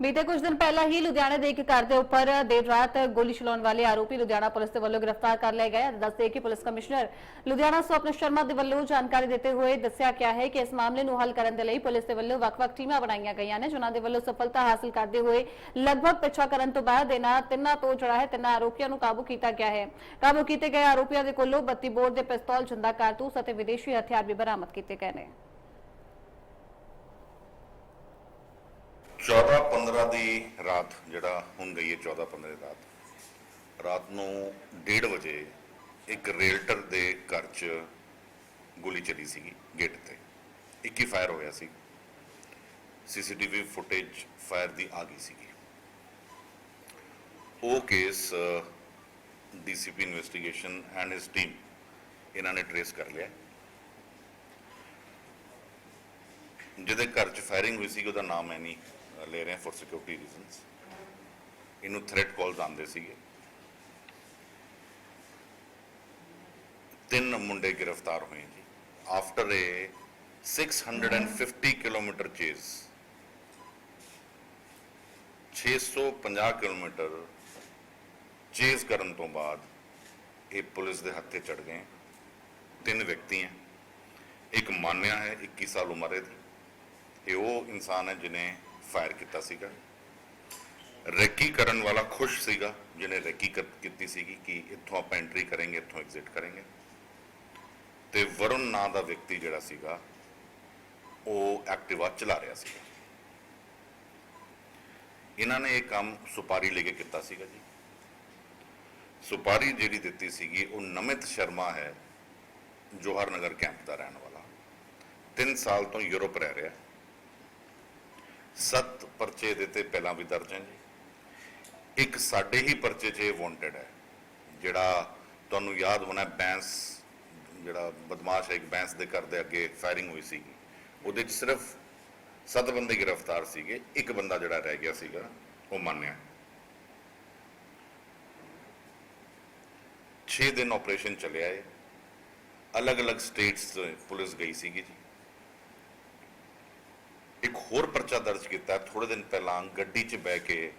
ਬੀਤੇ ਕੁਝ ਦਿਨ ਪਹਿਲਾਂ ਹੀ ਲੁਧਿਆਣਾ ਦੇ ਇੱਕ ਘਰ ਦੇ ਉੱਪਰ ਦੇਰ ਰਾਤ ਗੋਲੀ ਚਲਾਉਣ ਵਾਲੇ ਆਰੋਪੀ ਲੁਧਿਆਣਾ ਪੁਲਿਸ ਦੇ ਵੱਲੋਂ ਗ੍ਰਿਫਤਾਰ ਕਰ ਲਿਆ ਗਿਆ ਦੱਸਦੇ ਕਿ ਪੁਲਿਸ ਕਮਿਸ਼ਨਰ ਲੁਧਿਆਣਾ ਸਵਪਨ ਸ਼ਰਮਾ ਦੇ ਵੱਲੋਂ ਜਾਣਕਾਰੀ ਦਿੱਤੇ ਹੋਏ ਦੱਸਿਆ ਗਿਆ ਹੈ ਕਿ ਇਸ ਮਾਮਲੇ ਨੂੰ ਹੱਲ ਕਰਨ ਦੇ ਲਈ ਪੁਲਿਸ ਦੇ ਵੱਲੋਂ ਵੱਖ-ਵੱਖ ਟੀਮਾਂ ਬਣਾਈਆਂ ਗਈਆਂ ਨੇ, ਜਿਨ੍ਹਾਂ ਦੇ ਵੱਲੋਂ ਸਫਲਤਾ ਹਾਸਲ ਕਰਦੇ ਹੋਏ ਲਗਭਗ ਪਿੱਛਾ ਕਰਨ ਤੋਂ ਬਾਅਦ ਇਹਨਾਂ ਤਿੰਨਾਂ ਤੋਂ ਜਿਹੜਾ ਹੈ, ਤਿੰਨਾਂ ਆਰੋਪੀਆਂ ਨੂੰ ਕਾਬੂ ਕੀਤਾ ਗਿਆ ਹੈ। ਕਾਬੂ ਕੀਤੇ ਗਏ ਆਰੋਪੀਆਂ ਦੇ ਕੋਲੋਂ 32 ਬੋਰ ਦੇ ਪਿਸਤੌਲ, ਜਿੰਦਾ ਕਾਰਤੂਸ ਅਤੇ ਵਿਦੇਸ਼ੀ ਹਥਿਆਰ ਵੀ ਬਰਾਮਦ ਕੀਤੇ ਗਏ ਨੇ। 14 15 ਦੀ ਰਾਤ, ਜਿਹੜਾ ਹੁਣ ਗਈ ਹੈ 14 15 ਦੀ ਰਾਤ। ਰਾਤ ਨੂੰ 1:30 ਵਜੇ ਇੱਕ ਰੇਲਟਰ ਦੇ ਘਰ 'ਚ ਗੋਲੀ ਚੱਲੀ ਸੀਗੀ, ਗੇਟ ਤੇ। 21 ਫਾਇਰ ਹੋਇਆ ਸੀ। ਸੀਸੀਟੀਵੀ ਫੁਟੇਜ ਫਾਇਰ ਦੀ ਆ ਗਈ ਸੀਗੀ। ਉਹ case DCP investigation and his team ਇਹਨਾਂ ਨੇ ਟਰੇਸ ਕਰ ਲਿਆ। ਜਿਹਦੇ ਘਰ 'ਚ ਫਾਇਰਿੰਗ ਹੋਈ ਸੀ ਉਹਦਾ ਨਾਮ ਹੈ ਨਹੀਂ। ਲੈ ਰਹੇ ਫॉर ਸਿਕਿਉਰਿਟੀ ਰੀਜ਼ਨਸ ਇਹਨੂੰ ਥ੍ਰੈਟ ਕਾਲਸ ਆਉਂਦੇ ਸੀਗੇ। ਤਿੰਨ ਮੁੰਡੇ ਗ੍ਰਿਫਤਾਰ ਹੋਏ ਜੀ। After a 650 kilometre chase 650 kilometre chase ਕਰਨ ਤੋਂ ਬਾਅਦ ਇਹ ਪੁਲਿਸ ਦੇ ਹੱਥੇ ਚੜ ਗਏ। ਤਿੰਨ ਵਿਅਕਤੀ ਹੈ ਇੱਕ ਮਾਨਿਆ ਹੈ 21 ਸਾਲ ਉਮਰ ਹੈ ਇਹ ਉਹ ਇਨਸਾਨ ਹੈ ਜਿਨੇ ਫਾਇਰ ਕੀਤਾ ਸੀਗਾ। ਰੈਕੀ ਕਰਨ ਵਾਲਾ ਖੁਸ਼ ਸੀਗਾ, ਜਿਹਨੇ ਰੈਕੀ ਕੀਤੀ ਸੀਗੀ ਕਿ ਇੱਥੋਂ ਆਪਾਂ ਐਂਟਰੀ ਕਰਾਂਗੇ, ਇੱਥੋਂ ਐਗਜ਼ਿਟ ਕਰਾਂਗੇ। ਤੇ ਵਰੁਣ ਨਾਂ ਦਾ ਵਿਅਕਤੀ ਜਿਹੜਾ ਸੀਗਾ, ਉਹ ਐਕਟਿਵਾ ਚਲਾ ਰਿਹਾ ਸੀਗਾ। ਇਹਨਾਂ ਨੇ ਇਹ ਕੰਮ ਸੁਪਾਰੀ ਲੈ ਕੇ ਕੀਤਾ ਸੀਗਾ ਜੀ। ਸੁਪਾਰੀ ਜਿਹੜੀ ਦਿੱਤੀ ਸੀਗੀ, ਉਹ ਨਮਿਤ ਸ਼ਰਮਾ ਹੈ ਜੋਹਰ ਨਗਰ ਕੈਂਪ ਦਾ ਰਹਿਣ ਵਾਲਾ। 3 ਸਾਲ ਤੋਂ ਯੂਰਪ ਰਹਿ ਰਿਹਾ। ਸੱਤ ਪਰਚੇ ਦੇ ਤੇ ਪਹਿਲਾਂ ਵੀ ਦਰਜ ਹੈ ਜੀ। ਇੱਕ ਸਾਡੇ ਹੀ ਪਰਚੇ 'ਚ ਇਹ ਵਾਂਟਡ ਹੈ, ਜਿਹੜਾ ਤੁਹਾਨੂੰ ਯਾਦ ਹੋਣਾ ਬੈਂਸ, ਜਿਹੜਾ ਬਦਮਾਸ਼ ਹੈ, ਇੱਕ ਬੈਂਸ ਦੇ ਘਰ ਦੇ ਅੱਗੇ ਫਾਇਰਿੰਗ ਹੋਈ ਸੀਗੀ। ਉਹਦੇ 'ਚ ਸਿਰਫ ਸੱਤ ਬੰਦੇ ਗ੍ਰਿਫਤਾਰ ਸੀਗੇ, ਇੱਕ ਬੰਦਾ ਜਿਹੜਾ ਰਹਿ ਗਿਆ ਸੀਗਾ, ਉਹ ਮੰਨਿਆ। 6 ਦਿਨ ਆਪਰੇਸ਼ਨ ਚੱਲਿਆ ਹੈ ਅਲੱਗ-ਅਲੱਗ ਸਟੇਟਸ ਪੁਲਿਸ ਗਈ ਸੀਗੀ ਜੀ। ਇੱਕ ਹੋਰ ਪਰਚਾ ਦਰਜ ਕੀਤਾ ਥੋੜੇ ਦਿਨ ਪਹਿਲਾਂ ਗੱਡੀ 'ਚ ਬਹਿ ਕੇ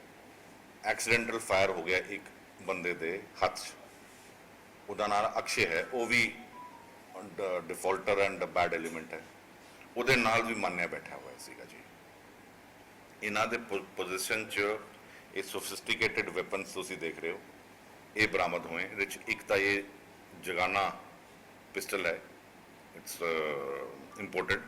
ਐਕਸੀਡੈਂਟਲ ਫਾਇਰ ਹੋ ਗਿਆ ਇੱਕ ਬੰਦੇ ਦੇ ਹੱਥ 'ਚ। ਉਹਦਾ ਨਾਮ ਅਕਸ਼ੇ ਹੈ, ਉਹ ਵੀ ਡਿਫਾਲਟਰ ਐਂਡ ਬੈਡ ਐਲੀਮੈਂਟ ਹੈ। ਉਹਦੇ ਨਾਲ ਵੀ ਮੰਨਿਆ ਬੈਠਾ ਹੋਇਆ ਸੀਗਾ ਜੀ। ਇਹਨਾਂ ਦੇ ਪੋਜੀਸ਼ਨ 'ਚ ਇਹ ਸੋਫਿਸਟੀਕੇਟਿਡ ਵੈਪਨਸ ਤੁਸੀਂ ਦੇਖ ਰਹੇ ਹੋ। ਇਹ ਬਰਾਮਦ ਹੋਏ। ਇਹਦੇ 'ਚ ਇੱਕ ਤਾਂ ਇਹ ਜਗਾਨਾ ਪਿਸਟਲ ਹੈ। It's imported